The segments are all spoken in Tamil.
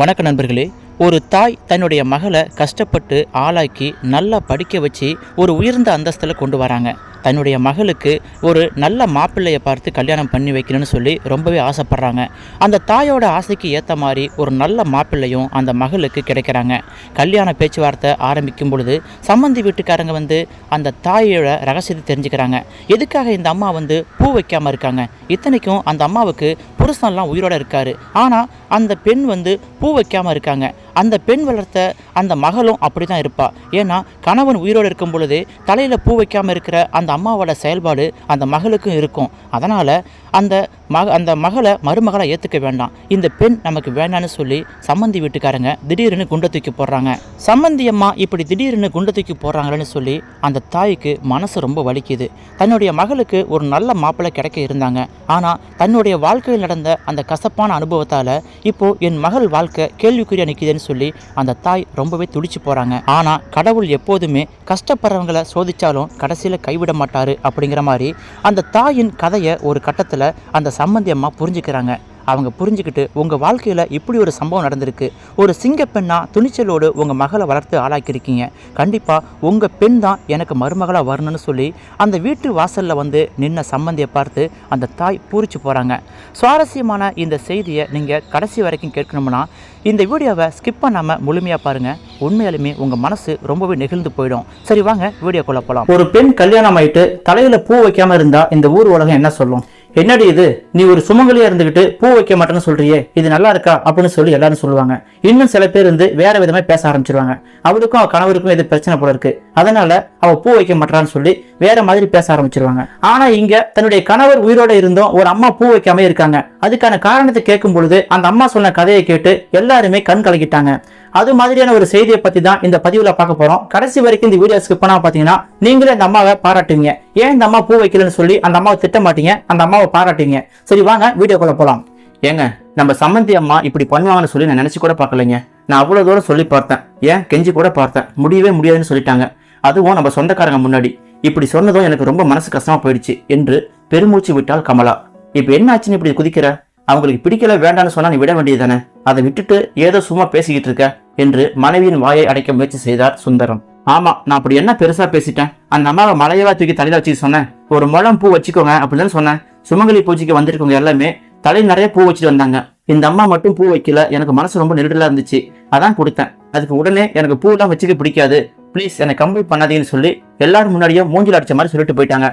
வணக்க நண்பர்களே ஒரு தாய் தன்னுடைய மகளை கஷ்டப்பட்டு ஆளாக்கி நல்லா படிக்க வச்சு ஒரு உயர்ந்த அந்தஸ்தில் கொண்டு வராங்க. தன்னுடைய மகளுக்கு ஒரு நல்ல மாப்பிள்ளையை பார்த்து கல்யாணம் பண்ணி வைக்கணும்னு சொல்லி ரொம்பவே ஆசைப்பட்றாங்க. அந்த தாயோட ஆசைக்கு ஏற்ற மாதிரி ஒரு நல்ல மாப்பிள்ளையும் அந்த மகளுக்கு கிடைக்கிறாங்க. கல்யாண பேச்சுவார்த்தை ஆரம்பிக்கும் பொழுது சம்மந்தி வீட்டுக்காரங்க வந்து அந்த தாயோட ரகசியத்தை தெரிஞ்சுக்கிறாங்க. எதுக்காக இந்த அம்மா வந்து பூ வைக்காமல் இருக்காங்க? இத்தனைக்கும் அந்த அம்மாவுக்கு புருஷன்லாம் உயிரோட இருக்காரு. ஆனால் அந்த பெண் வந்து பூ வைக்காமல் இருக்காங்க. அந்த பெண் வளர்த்த அந்த மகளும் அப்படி தான் இருப்பா. ஏன்னா கணவன் உயிரோடு இருக்கும் பொழுது தலையில் பூ வைக்காமல் இருக்கிற அந்த அம்மாவோட செயல்பாடு அந்த மகளுக்கும் இருக்கும். அதனால் அந்த மக அந்த மகளை மருமகளை ஏற்றுக்க வேண்டாம். இந்த பெண் நமக்கு வேண்டான்னு சொல்லி சம்மந்தி வீட்டுக்காரங்க திடீர்னு குண்டை தூக்கி போடுறாங்க. சம்மந்தி அம்மா இப்படி திடீர்னு குண்டை தூக்கி போடுறாங்களேன்னு சொல்லி அந்த தாய்க்கு மனசு ரொம்ப வலிக்குது. தன்னுடைய மகளுக்கு ஒரு நல்ல மாப்பிள்ளை கிடைக்க இருந்தாங்க. ஆனால் தன்னுடைய வாழ்க்கையில் நடந்த அந்த கசப்பான அனுபவத்தால் இப்போது என் மகள் வாழ்க்கை கேள்விக்குறியா நிற்கிதுன்னு சொல்லி அந்த தாய் ரொம்பவே துடிச்சு போகிறாங்க ஆனால் கடவுள் எப்போதுமே கஷ்டப்படுறவங்களை சோதிச்சாலும் கடைசியில் கைவிட மாட்டார் அப்படிங்கிற மாதிரி அந்த தாயின் கதையை ஒரு கட்டத்தில் அந்த சம்பந்தியம்மா புரிஞ்சுக்கிறாங்க. அவங்க புரிஞ்சுக்கிட்டு உங்கள் வாழ்க்கையில் இப்படி ஒரு சம்பவம் நடந்திருக்கு. ஒரு சிங்கப்பெண்ணா துணிச்சலோடு உங்கள் மகளை வளர்த்து ஆளாக்கியிருக்கீங்க. கண்டிப்பாக உங்கள் பெண் தான் எனக்கு மருமகளாக வரணும்னு சொல்லி அந்த வீட்டு வாசலில் வந்து நின்ன சம்பந்தியை பார்த்து அந்த தாய் பூரிச்சு போகிறாங்க சுவாரஸ்யமான இந்த செய்தியை நீங்கள் கடைசி வரைக்கும் கேட்கணும்னா இந்த வீடியோவை ஸ்கிப் பண்ணாமல் முழுமையாக பாருங்கள் உண்மையாலுமே உங்கள் மனசு ரொம்பவே நெகிழ்ந்து போயிடும். சரி வாங்க வீடியோக்குள்ள போகலாம் ஒரு பெண் கல்யாணம் ஆயிட்டு தலையில் பூ வைக்காமல் இருந்தால் இந்த ஊர் உலகம் என்ன சொல்லும்? என்னடி இது? நீ ஒரு சுமங்கலியா இருந்துகிட்டு பூ வைக்க மாட்டேன்னு சொல்றியே. இது நல்லா இருக்கா? அப்படின்னு சொல்லி எல்லாரும் சொல்லுவாங்க. இன்னும் சில பேர் வந்து வேற விதமா பேச ஆரம்பிச்சிருவாங்க. அவளுக்கும் அவ கணவருக்கும் எது பிரச்சனை போல இருக்கு. அதனால அவ பூ வைக்க மாட்டான்னு சொல்லி வேற மாதிரி பேச ஆரம்பிச்சிருவாங்க. ஆனா இங்க தன்னுடைய கணவர் உயிரோட இருந்தும் ஒரு அம்மா பூ வைக்காம இருக்காங்க. அதுக்கான காரணத்தை கேட்கும் பொழுது அந்த அம்மா சொன்ன கதையை கேட்டு எல்லாருமே கண் கலக்கிட்டாங்க அது மாதிரியான ஒரு செய்தியை பத்தி தான் இந்த பதிவுல பார்க்க போறோம். கடைசி வரைக்கும் இந்த வீடியோ ஸ்கிப் பண்ணா பாத்தீங்கன்னா நீங்களே அந்த அம்மாவை பாராட்டுவீங்க. ஏன் இந்த அம்மா பூ வைக்கலன்னு சொல்லி அந்த அம்மாவை திட்ட மாட்டீங்க? அந்த அம்மாவை பாராட்டுவீங்க. சரி வாங்க வீடியோக்குள்ள போலாம். ஏங்க நம்ம சம்மந்தி அம்மா இப்படி பண்ணுவாங்கன்னு சொல்லி நான் நினைச்சு கூட பார்க்கலைங்க. நான் அவ்வளோ தூரம் சொல்லி பார்த்தேன். ஏன்? கெஞ்சி கூட பார்த்தேன். முடியவே முடியாதுன்னு சொல்லிட்டாங்க. அதுவும் நம்ம சொந்தக்காரங்க முன்னாடி. இப்படி சொன்னதும் எனக்கு ரொம்ப மனசு கஷ்டமா போயிடுச்சு என்று பெருமூச்சு விட்டால் கமலா. இப்போ என்ன ஆச்சுன்னு இப்படி குதிக்கிற? அவங்களுக்கு பிடிக்கல வேண்டாம்னு சொன்னா நீ விட வேண்டியதுதானே? அதை விட்டுட்டு ஏதோ சும்மா பேசிக்கிட்டு இருக்க என்று மனைவியின் வாயை அடைக்க முயற்சி செய்தார் சுந்தரம். ஆமா நான் அப்படி என்ன பெருசா பேசிட்டேன்? அந்த அம்மாவை மலையவா தூக்கி தலையில வச்சுக்க சொன்னேன். ஒரு முழம் பூ வச்சுக்கோங்க அப்படின்னு சொன்னேன். சுமங்கலி பூஜைக்கு வந்திருக்கவங்க எல்லாமே தலை நிறைய பூ வச்சுட்டு வந்தாங்க. இந்த அம்மா மட்டும் பூ வைக்கல எனக்கு மனசு ரொம்ப நெருடலா இருந்துச்சு. அதான் கொடுத்தேன். அதுக்கு உடனே எனக்கு பூலாம் வச்சுக்க பிடிக்காது. ப்ளீஸ் என்னை கம்பல் பண்ணாதீங்கன்னு சொல்லி எல்லாரும் முன்னாடியே மூஞ்சில் அடிச்ச மாதிரி சொல்லிட்டு போயிட்டாங்க.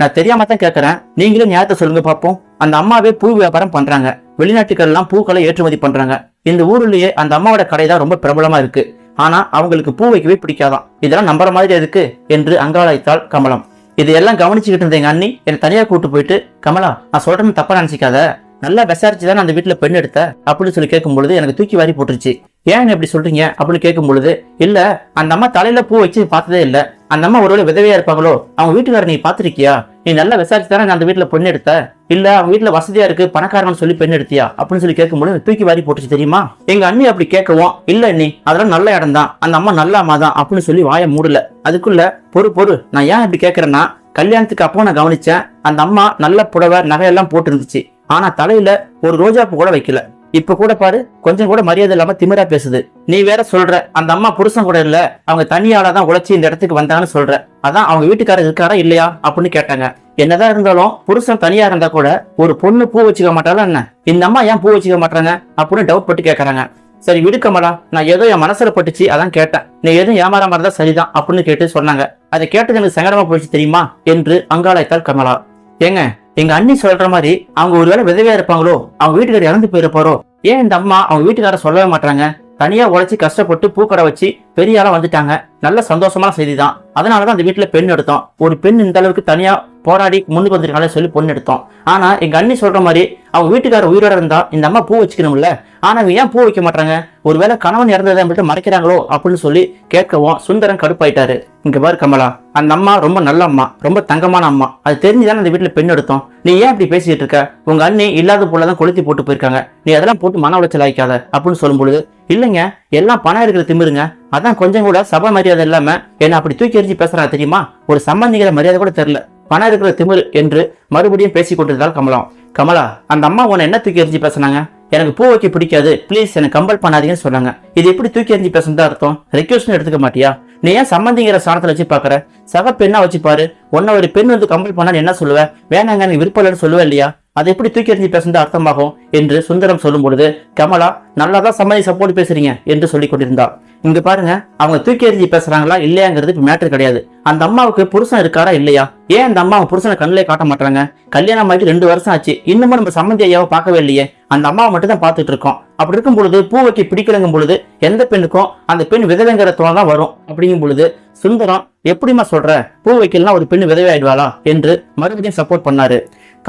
நான் தெரியாம தான் கேட்கறேன் நீங்களும் நேரத்தை சொல்லுங்க பார்ப்போம் அந்த அம்மாவே பூ வியாபாரம் பண்றாங்க. வெளிநாட்டுக்கெல்லாம் பூக்களை ஏற்றுமதி பண்றாங்க. இந்த ஊர்லயே அந்த அம்மாவோட கடை தான் ரொம்ப பிரபலமா இருக்கு. ஆனா அவங்களுக்கு பூ வைக்கவே பிடிக்காதாம் இதெல்லாம் நம்புற மாதிரி இருக்கு என்று அங்காளாய்த்தாள் கமலம். இதையெல்லாம் கவனிச்சுக்கிட்டு இருந்த எங்க அண்ணி என்னை தனியா கூட்டு போயிட்டு கமலா நான் சொல்றேன்னு தப்பா நினைச்சிக்காத. நல்லா விசாரிச்சு தான் அந்த வீட்டுல பெண் எடுத்த? அப்படின்னு சொல்லி கேட்கும் பொழுது எனக்கு தூக்கி வாரி போட்டுருச்சு. ஏன் இப்படி சொல்றீங்க? அப்படின்னு கேட்கும் பொழுது இல்ல அந்த அம்மா தலையில பூ வச்சு பார்த்ததே இல்ல. அந்த அம்மா ஒருவேளை விதவையா இருப்பாங்களோ? அவங்க வீட்டுக்காரர் நீ பாத்திருக்கியா நீ நல்லா விசாரிச்சு தானே அந்த வீட்டுல பொண்ணு எடுத்த? இல்ல அவங்க வீட்டுல வசதியா இருக்கு பணக்காரங்கன்னு சொல்லி பெண் எடுத்தியா? அப்படின்னு சொல்லி கேட்கும்போது தூக்கி வாரி போட்டுச்சு தெரியுமா? எங்க அண்ணி அப்படி கேட்கவும் இல்ல நீ அதெல்லாம் நல்ல இடம் தான். அந்த அம்மா நல்ல அம்மா தான் அப்படின்னு சொல்லி வாய மூடல. அதுக்குள்ள பொறு பொறு நான் ஏன் இப்படி கேட்கறேன்னா கல்யாணத்துக்கு அப்போ நான் கவனிச்சேன் அந்த அம்மா நல்ல புடவை நகையெல்லாம் போட்டு இருந்துச்சு ஆனா தலையில ஒரு ரோஜா பூ கூட வைக்கல. இப்ப கூட பாரு கொஞ்சம் கூட மரியாதை இல்லாம திமிரா பேசுது. நீ வேற சொல்ற அந்த அம்மா புருஷன் கூட இல்ல அவங்க தனியால தான் உழைச்சி இந்த இடத்துக்கு வந்தாங்கன்னு சொல்ற. அதான் அவங்க வீட்டுக்காரர் இருக்காரா இல்லையா அப்படின்னு கேட்டாங்க. என்னதான் இருந்தாலும் புருஷன் தனியா இருந்தா கூட ஒரு பொண்ணு பூ வச்சுக்க மாட்டாலும் என்ன? இந்த அம்மா ஏன் பூ வச்சுக்க மாட்டாங்க? அப்படின்னு டவுட் பட்டு கேக்குறாங்க. சரி விடு கமலா நான் ஏதோ என் மனசுல பட்டுச்சு அதான் கேட்டேன். நீ எதுவும் ஏமாறாம இருந்தா சரிதான் அப்படின்னு கேட்டு சொன்னாங்க. அதை கேட்டது எனக்கு சங்கடமா போயிடுச்சு தெரியுமா? என்று அங்காளாய்த்தாள் கமலா. ஏங்க எங்க அண்ணி சொல்ற மாதிரி அவங்க ஒருவேளை விதவையா இருப்பாங்களோ அவங்க வீட்டுக்காரர் இறந்து போயிருப்பாரோ ஏன் இந்த அம்மா அவங்க வீட்டுக்காரர் சொல்லவே மாட்டாங்க? தனியா உழைச்சி கஷ்டப்பட்டு பூக்கடை வச்சு பெரிய ஆளா வந்துட்டாங்க. நல்ல சந்தோஷமான செய்தி தான் அதனாலதான் அந்த வீட்டுல பெண் எடுத்தோம். ஒரு பெண் இந்த அளவுக்கு தனியா போராடி முன்னுக்கு வந்திருக்காங்களே சொல்லி பொண்ணு எடுத்தோம். ஆனால் எங்கள் அண்ணி சொல்கிற மாதிரி அவங்க வீட்டுக்காரர் உயிரோட இருந்தால் இந்த அம்மா பூ வச்சுக்கணும்ல? ஆனால் அவங்க ஏன் பூ வைக்க மாட்டாங்க? ஒருவேளை கணவன் இறந்ததை மட்டும் மறைக்கிறாங்களோ அப்படின்னு சொல்லி கேட்கவும் சுந்தரம் கடுப்பாயிட்டாரு. இங்கே பாரு கமலா அந்த அம்மா ரொம்ப நல்ல அம்மா ரொம்ப தங்கமான அம்மா. அது தெரிஞ்சுதானே அந்த வீட்டில் பெண் எடுத்தோம். நீ ஏன் இப்படி பேசிகிட்டு இருக்க? உங்க அண்ணி இல்லாத போல தான் கொளுத்தி போட்டு போயிருக்காங்க. நீ அதெல்லாம் போட்டு மன உளைச்சல் ஆயிக்காத அப்படின்னு சொல்லும்பொழுது இல்லைங்க எல்லாம் பணம் இருக்கிற திமிருங்க. அதான் கொஞ்சம் கூட சபை மரியாதை இல்லாம என்ன அப்படி தூக்கி எறிஞ்சு பேசுறாங்க தெரியுமா? ஒரு சம்பந்திக்கிற மரியாதை கூட தெரியல. பணம் இருக்கிற திமிர் என்று மறுபடியும் பேசிக் கொண்டிருந்தால் கமலா. கமலா அந்த அம்மா உன்னை என்ன தூக்கி எறிஞ்சு பேசுனாங்க? எனக்கு பூ வைக்க பிடிக்காது. ப்ளீஸ் எனக்கு கம்பல் பண்ணாதீங்கன்னு சொன்னாங்க. இது எப்படி தூக்கி எறிஞ்சு பேசுறதா அர்த்தம்? ரெக்வஸ்ட் எடுத்துக்க மாட்டியா? நீ ஏன் சம்மந்திங்கிற சாணத்தில் வச்சு பாக்குற? சக பெண்ணா வச்சு பாரு. உன்ன ஒரு பெண் வந்து கம்பல் பண்ணா என்ன சொல்லுவ? வேணாங்க நீ விருப்பம் இல்லைன்னு சொல்லுவேன் இல்லையா? அதை எப்படி தூக்கி எறிஞ்சு பேசுறது அர்த்தமாகும்? என்று சுந்தரம் சொல்லும் பொழுது கமலா நல்லா தான் சம்மதி சப்போர்ட் பேசுறீங்க என்று சொல்லிக் கொண்டிருந்தார் இங்க பாருங்க அவங்க தூக்கி எறிஞ்சி பேசுறாங்களா இல்லையாங்கிறது இப்ப மேட்டர் கிடையாது. அந்த அம்மாவுக்கு புருஷன் இருக்காரா இல்லையா? ஏன் அந்த அம்மா அவங்க புருஷனை கண்ணிலே காட்ட மாட்டாங்க கல்யாணம் ஆகிட்டு ரெண்டு வருஷம் ஆச்சு இன்னமும் நம்ம சம்மந்தி ஐயாவை பார்க்கவே இல்லையே? அந்த அம்மாவை மட்டும் தான் பார்த்துட்டு இருக்கோம். அப்படி இருக்கும் பொழுது பூ வைக்க பிடிக்கலங்கும் பொழுது எந்த பெண்ணுக்கும் அந்த பெண் விதவைங்கிற தோணம் தான் வரும். அப்படிங்கும் பொழுது சுந்தரம் எப்படிம்மா சொல்ற? பூ வைக்கலாம் ஒரு பெண் விதவை ஆயிடுவாளா என்று மறுபடியும் சப்போர்ட் பண்ணாரு.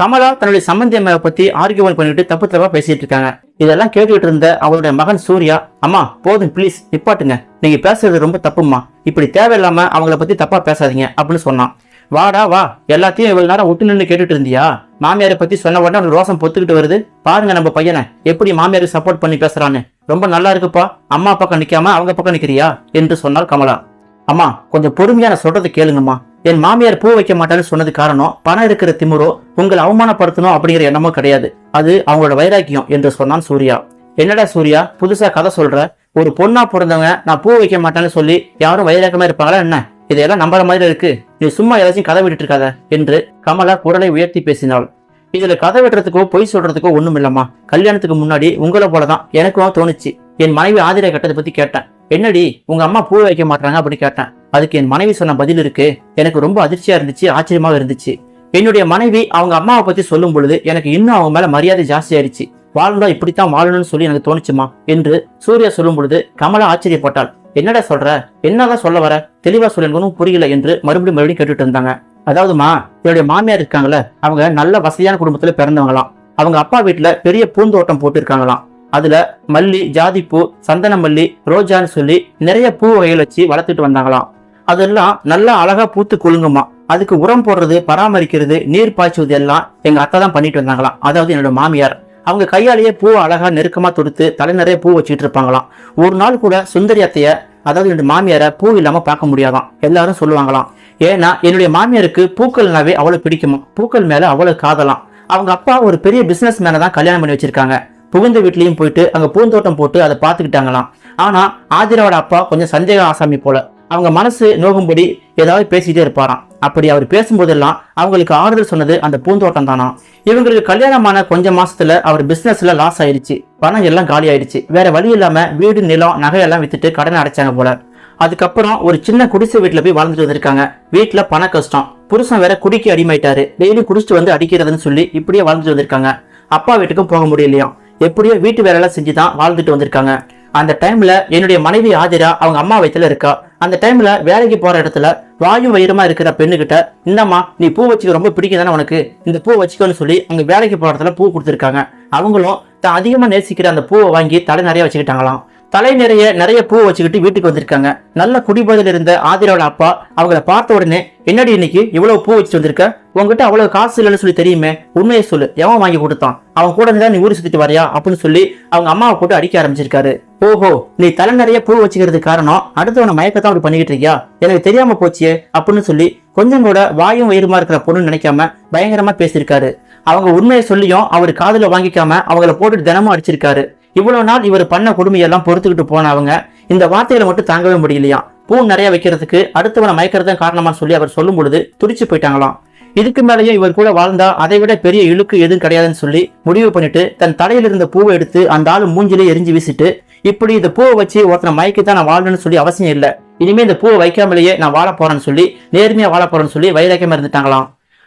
கமலா தன்னுடைய சம்பந்தி அம்மாவை பத்தி ஆர்கியூமெண்ட் பண்ணிட்டு தப்பு தப்பா பேசிட்டு இருக்காங்க. இதெல்லாம் கேட்டுக்கிட்டு இருந்த அவருடைய மகன் சூர்யா அம்மா போதும் ப்ளீஸ் நிப்பாட்டுங்க. நீங்க பேசுறது ரொம்ப தப்புமா இப்படி தேவையில்லாம அவங்கள பத்தி தப்பா பேசாதீங்க அப்படின்னு சொன்னான். வாடா வா. எல்லாத்தையும் இவ்வளவு நேரம் ஒட்டு நின்று கேட்டுட்டு இருந்தியா? மாமியாரை பத்தி சொன்ன உடனே அவனுக்கு ரோசம் பொத்துக்கிட்டு வருது. பாருங்க நம்ம பையனை. எப்படி மாமியாருக்கு சப்போர்ட் பண்ணி பேசுறான்னு. ரொம்ப நல்லா இருக்குப்பா. அம்மா பக்கம் நிக்காம அவங்க பக்கம் நிக்கிறியா? என்று சொன்னார் கமலா. அம்மா கொஞ்சம் பொறுமையா நான் சொல்றதை கேளுங்கம்மா. என் மாமியார் பூ வைக்க மாட்டான்னு சொன்னது காரணம் பணம் இருக்கிற திமிரோ உங்களை அவமானப்படுத்தணும் அப்படிங்கிற எண்ணமோ கிடையாது. அது அவங்களோட வைராக்கியம் என்று சொன்னான் சூர்யா. என்னடா சூர்யா புதுசா கதை சொல்ற? ஒரு பொண்ணா பிறந்தவங்க நான் பூ வைக்க மாட்டேன்னு சொல்லி யாரும் வைராக்கமா இருப்பாங்களா என்ன? இதையெல்லாம் நம்புற மாதிரி இருக்கு. நீ சும்மா ஏதாச்சும் கதை விட்டுட்டு இருக்காத என்று கமலா குரலை உயர்த்தி பேசினாள். இதுல கதை வெட்டுறதுக்கோ பொய் சொல்றதுக்கோ ஒண்ணும் இல்லம்மா கல்யாணத்துக்கு முன்னாடி உங்களை போலதான் எனக்கும் தோணுச்சு. என் மனைவி ஆதிரை கட்டதை பத்தி கேட்டேன். என்னடி உங்க அம்மா பூ வைக்க மாட்டாங்க அப்படின்னு கேட்டேன். அதுக்கு என் மனைவி சொன்ன பதில் இருக்கு. எனக்கு ரொம்ப அதிர்ச்சியா இருந்துச்சு ஆச்சரியமாக இருந்துச்சு. என்னுடைய மனைவி அவங்க அம்மாவை பத்தி சொல்லும் பொழுது எனக்கு இன்னும் அவங்க மேல மரியாதை ஜாஸ்தி ஆயிடுச்சு. வாழ்ந்தா இப்படித்தான் வாழணும்னு சொல்லி எனக்கு தோணுச்சுமா? என்று சூர்யா சொல்லும் பொழுது கமலா ஆச்சரியப்பட்டாள். என்னடா சொல்ற? என்னதான் சொல்ல வர? தெளிவா சொல்லணும் புரியல என்று மறுபடியும் மறுபடியும் கேட்டுட்டு இருந்தாங்க. அதாவதுமா என்னுடைய மாமியார் இருக்காங்களே அவங்க நல்ல வசதியான குடும்பத்துல பிறந்தவங்களாம். அவங்க அப்பா வீட்டுல பெரிய பூந்தோட்டம் போட்டு இருக்காங்களாம் அதுல மல்லி ஜாதிப்பூ சந்தன மல்லி ரோஜான்னு சொல்லி நிறைய பூ வகைகள் வச்சு வளர்த்துட்டு வந்தாங்களாம். அதெல்லாம் நல்லா அழகா பூத்து குலுங்குமா. அதுக்கு உரம் போடுறது பராமரிக்கிறது நீர் பாய்ச்சுவது எல்லாம் எங்க அத்தை தான் பண்ணிட்டு வந்தாங்களாம். அதாவது என்னோட மாமியார். அவங்க கையாலேயே பூ அழகா நெருக்கமா தொடுத்து தலை நிறைய பூ வச்சுட்டு இருப்பாங்களாம். ஒரு நாள் கூட சுந்தரி அத்தைய அதாவது என்னோட மாமியாரை பூ இல்லாம பார்க்க முடியாதாம். எல்லாரும் சொல்லுவாங்களாம். ஏன்னா என்னுடைய மாமியாருக்கு பூக்கள்னாவே அவ்வளவு பிடிக்குமா பூக்கள் மேல அவ்வளவு காதலாம். அவங்க அப்பா ஒரு பெரிய பிசினஸ் மேன தான் கல்யாணம் பண்ணி வச்சிருக்காங்க. புகுந்த வீட்லையும் போயிட்டு அங்க பூந்தோட்டம் போட்டு அதை பார்த்துக்கிட்டாங்களாம். ஆனா ஆதிராவோட அப்பா கொஞ்சம் சந்தேக ஆசாமி போல. அவங்க மனசு நோகும்படி ஏதாவது பேசிட்டே இருப்பாராம். அப்படி அவர் பேசும்போதெல்லாம் அவங்களுக்கு ஆறுதல் சொன்னது அந்த பூந்தோட்டம் தானா? இவங்களுக்கு கல்யாணமான கொஞ்ச மாசத்துல அவர் பிசினஸ்ல லாஸ் ஆயிடுச்சு. பணம் எல்லாம் காலி ஆயிடுச்சு. வேற வழி இல்லாம வீடு நிலம் நகையெல்லாம் வித்துட்டு கடனை அடைச்சாங்க போல. அதுக்கப்புறம் ஒரு சின்ன குடிசை வீட்டுல போய் வாழ்ந்துட்டு வந்திருக்காங்க. வீட்டுல பண கஷ்டம். புருஷன் வேற குடிக்க அடிமைட்டாரு டெய்லி குடிச்சிட்டு வந்து அடிக்கிறதுன்னு சொல்லி இப்படியே வாழ்ந்துட்டு வந்திருக்காங்க. அப்பா வீட்டுக்கும் போக முடியலையாம். எப்படியோ வீட்டு வேலையெல்லாம் செஞ்சு தான் வாழ்ந்துட்டு வந்திருக்காங்க. அந்த டைம்ல என்னுடைய மனைவி ஆதிரா அவங்க அம்மா வயத்தில் இருக்கா. அந்த டைம்ல வேலைக்கு போற இடத்துல வாயு வயிறுமா இருக்கிற பெண்ணுகிட்ட இந்தம்மா நீ பூ வச்சுக்க ரொம்ப பிடிக்கும் தானே உனக்கு? இந்த பூ வச்சுக்கோன்னு சொல்லி அங்கே வேலைக்கு போற இடத்துல பூ கொடுத்துருக்காங்க. அவங்களும் தான் அதிகமா நேசிக்கிற அந்த பூவை வாங்கி தலை நிறைய வச்சுக்கிட்டாங்களாம். தலை நிறைய நிறைய பூ வச்சுக்கிட்டு வீட்டுக்கு வந்திருக்காங்க. நல்ல குடிபோதையில் இருந்த ஆதிராவோட அப்பா அவங்கள பார்த்த உடனே என்னடி இன்னைக்கு இவ்வளவு பூ வச்சுட்டு வந்திருக்க? உங்ககிட்ட அவ்வளவு காசு இல்லைன்னு சொல்லி தெரியுமே உண்மையை சொல்லு. எவன் வாங்கி கொடுத்தான்? அவன் கூட இருந்தா நீ ஊர் சுத்திட்டு வரையா? அப்படின்னு சொல்லி அவங்க அம்மாவை போட்டு அடிக்க ஆரம்பிச்சிருக்காரு. ஓஹோ நீ தலை நிறைய பூ வச்சுக்கிறது காரணம் அடுத்தவனை மயக்கத்தான் அப்படி பண்ணிக்கிட்டு இருக்கியா? எனக்கு தெரியாம போச்சியே அப்படின்னு சொல்லி கொஞ்சம் கூட வாயும் வயிறுமா இருக்கிற பொண்ணு நினைக்காம பயங்கரமா பேசியிருக்காரு. அவங்க உண்மையை சொல்லியும் அவர் காதல வாங்கிக்காம அவங்கள போட்டு தினமும் அடிச்சிருக்காரு. இவ்வளவு நாள் இவர் பண்ண கொடுமையெல்லாம் பொறுத்துக்கிட்டு போன அவங்க இந்த வார்த்தைகளை மட்டும் தாங்கவே முடியலையா? பூ நிறைய வைக்கிறதுக்கு அடுத்தவனை மயக்கிறதும் காரணமா சொல்லி அவர் சொல்லும் பொழுது துடிச்சு போயிட்டாங்களாம். இதுக்கு மேலேயும் இவர் கூட வாழ்ந்தா அதை விட பெரிய இழுக்கு எதுவும் கிடையாதுன்னு சொல்லி முடிவு பண்ணிட்டு தன் தலையில இருந்த பூவை எடுத்து அந்த ஆள் மூஞ்சிலே எரிஞ்சு வீசிட்டு இப்படி இந்த பூவை வச்சு ஒருத்தனை மயக்கி தான் நான் வாழணும்னு சொல்லி அவசியம் இல்லை. இனிமே இந்த பூவை வைக்காமலேயே நான் வாழ போறேன்னு சொல்லி நேர்மையா வாழ போறேன்னு சொல்லி வைராக்கியமா இருந்துட்டாங்களாம்.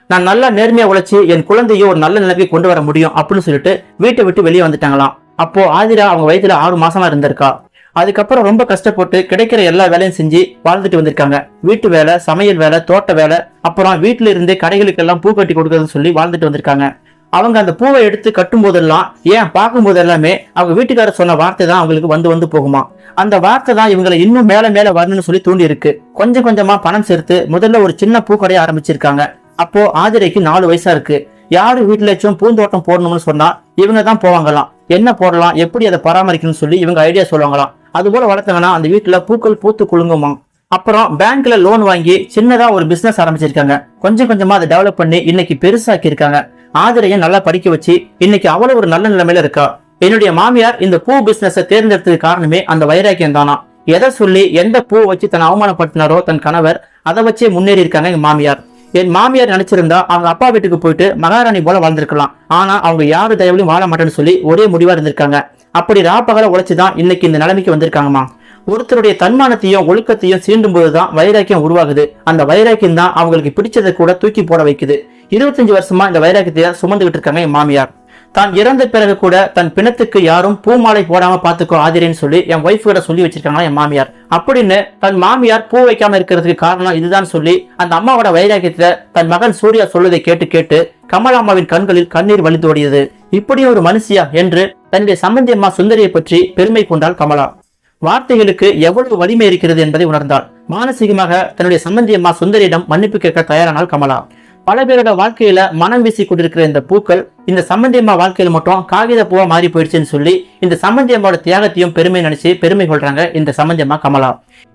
நான் நல்லா நேர்மையா உழைச்சி என் குழந்தையை ஒரு நல்ல நிலைக்கு கொண்டு வர முடியும் அப்படின்னு சொல்லிட்டு வீட்டை விட்டு வெளியே வந்துட்டாங்களாம். அப்போ ஆதிரா அவங்க வயதுல ஆறு மாசமா இருந்திருக்கா. அதுக்கப்புறம் ரொம்ப கஷ்டப்பட்டு கிடைக்கிற எல்லா வேலையும் செஞ்சு வாழ்ந்துட்டு வந்திருக்காங்க. வீட்டு வேலை சமையல் வேலை தோட்ட வேலை அப்புறம் வீட்டுல இருந்து கடைகளுக்கு எல்லாம் பூ கட்டி கொடுக்கறதுன்னு சொல்லி வாழ்ந்துட்டு வந்திருக்காங்க. அவங்க அந்த பூவை எடுத்து கட்டும் போதெல்லாம் ஏன் பார்க்கும்போது எல்லாமே அவங்க வீட்டுக்காரர் சொன்ன வார்த்தை தான் அவங்களுக்கு வந்து வந்து போகுமா? அந்த வார்த்தை தான் இவங்களை இன்னும் மேல மேல வரணும்னு சொல்லி தூண்டி இருக்கு கொஞ்சம் கொஞ்சமா பணம் சேர்த்து முதல்ல ஒரு சின்ன பூக்கடையை ஆரம்பிச்சிருக்காங்க. அப்போ ஆதிரைக்கு நாலு வயசா இருக்கு. யாரு வீட்டுலச்சும் பூந்தோட்டம் போடணும்னு சொன்னா இவங்க தான் போவாங்களாம். என்ன போடலாம் எப்படி அதை பராமரிக்கணும்னு சொல்லி இவங்க ஐடியா சொல்லுவாங்களாம். அது போல வளர்த்தாங்கன்னா அந்த வீட்டுல பூக்கள் பூத்து குலுங்குமா அப்புறம் பேங்க்ல லோன் வாங்கி சின்னதா ஒரு பிசினஸ் ஆரம்பிச்சிருக்காங்க. கொஞ்சம் கொஞ்சமா அதை டெவலப் பண்ணி இன்னைக்கு பெருசாக்கி இருக்காங்க ஆதிரையை நல்லா படிக்க வச்சு இன்னைக்கு அவ்வளவு ஒரு நல்ல நிலைமையில இருக்கா. என்னுடைய மாமியார் இந்த பூ பிசினஸை தேர்ந்தெடுத்ததுக்கு காரணமே அந்த வைராக்கியம் தானா எதை சொல்லி எந்த பூ வச்சு தன் அவமானப்படுத்தினாரோ தன் கணவர் அதை வச்சே முன்னேறி இருக்காங்க எங்க மாமியார். என் மாமியார் நினைச்சிருந்தா அவங்க அப்பா வீட்டுக்கு போயிட்டு மகாராணி போல வாழ்ந்திருக்கலாம். ஆனா அவங்க யாரு தயவுலையும் வாழ மாட்டேன்னு சொல்லி ஒரே முடிவா இருந்திருக்காங்க. அப்படி ராப்பகல உழைச்சுதான் இன்னைக்கு இந்த நிலைமைக்கு வந்திருக்காங்கம்மா. ஒருத்தருடைய தன்மானத்தையும் ஒழுக்கத்தையும் சீண்டும் போதுதான் வைராக்கியம் உருவாகுது. அந்த வைராக்கியம் தான் அவங்களுக்கு பிடிச்சதை கூட தூக்கி போட வைக்குது. இருபத்தஞ்சு வருஷமா இந்த வைராக்கியத்தை சுமந்துகிட்டு இருக்காங்க என் மாமியார். தான் இறந்த பிறகு கூட தன் பிணத்துக்கு யாரும் பூமாலை போடாம பாத்துக்கோ ஆதிரேன்னு சொல்லி என் ஒய்ஃப் கிட்ட சொல்லி வச்சிருக்காங்க என் மாமியார். அப்படின்னு தன் மாமியார் பூ வைக்காம இருக்கிறதுக்கு காரணம் இதுதான் சொல்லி அந்த அம்மாவோட வைராக்கியத்துல தன் மகன் சூர்யா சொல்வதை கேட்டு கேட்டு கமலாம்மாவின் கண்களில் கண்ணீர் வழிந்தோடியது இப்படி ஒரு மனுஷியா என்று தன்னுடைய சம்பந்தி அம்மா சுந்தரியை பற்றி பெருமை கொண்டாள் கமலா. வார்த்தைகளுக்கு எவ்வளவு வலிமை இருக்கிறது என்பதை உணர்ந்தாள். மானசீகமாக தன்னுடைய சம்பந்தி அம்மா சுந்தரியிடம் மன்னிப்பு கேட்க தயாரானால் கமலா. பல பேரோட வாழ்க்கையில மனம் வீசி கொண்டிருக்கிற இந்த பூக்கள் இந்த சம்பந்தி அம்மா வாழ்க்கையில மட்டும் காகித பூவா மாறி போயிடுச்சுன்னு சொல்லி இந்த சம்பந்தி அம்மாவோட தியாகத்தையும் பெருமை நினைச்சு பெருமை கொள்றாங்க இந்த சம்பந்தி அம்மா கமலா.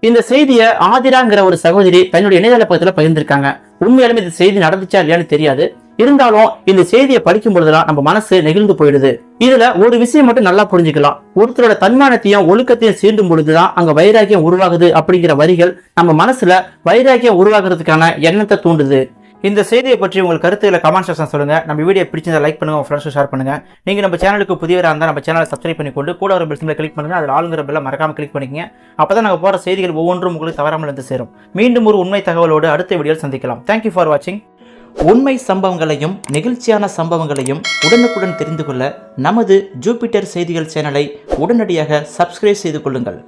இந்த செய்தியை ஆதிராங்கிற ஒரு சகோதரி தன்னுடைய இணையதள பக்கத்துல பகிர்ந்திருக்காங்க. உண்மையாலுமே இந்த செய்தி நடந்துச்சா இல்லையான்னு தெரியாது. இருந்தாலும் இந்த செய்தியை படிக்கும் பொழுதுலாம் நம்ம மனசு நெகிழ்ந்து போயிடுது. இதுல ஒரு விஷயம் மட்டும் நல்லா புரிஞ்சுக்கலாம். ஒருத்தரோட தன்மானத்தையும் ஒழுக்கத்தையும் சீண்டும் பொழுதுதான் அங்க வைராக்கியம் உருவாகுது அப்படிங்கிற வரிகள் நம்ம மனசுல வைராக்கியம் உருவாகிறதுக்கான எண்ணத்தை தூண்டுது. இந்த செய்தியை பற்றி உங்கள் கருத்துக்களை கமெண்ட் செக்ஷன் சொல்லுங்க. நம்ம வீடியோ பிடிச்சிருந்தா லைக் பண்ணுங்க உங்கள் ஃப்ரெண்ட்ஸ் ஷேர் பண்ணுங்கள் நீங்கள் நம்ம சேனலுக்கு புதியவராக இருந்தால் நம்ம சேனலை சப்ஸ்கிரைப் பண்ணிக்கொண்டு கூட ஒரு பெல் கிளிக் பண்ணுங்கள் அதில் ஆளுங்கிற பெல்லை மறக்காமல் கிளிக் பண்ணிக்கங்க. அப்பதான் நாங்கள் போகிற செய்திகள் ஒவ்வொன்றும் உங்களுக்கு தவறாமல் வந்து சேரும். மீண்டும் ஒரு உண்மை தகவலோடு அடுத்த வீடியோவில் சந்திக்கலாம். தேங்க்யூ ஃபார் வாட்சிங் உண்மை சம்பவங்களையும் நெகிழ்ச்சியான சம்பவங்களையும் உடனுக்குடன் தெரிந்து கொள்ள நமது ஜூபிட்டர் செய்திகள் சேனலை உடனடியாக சப்ஸ்கிரைப் செய்து கொள்ளுங்கள்.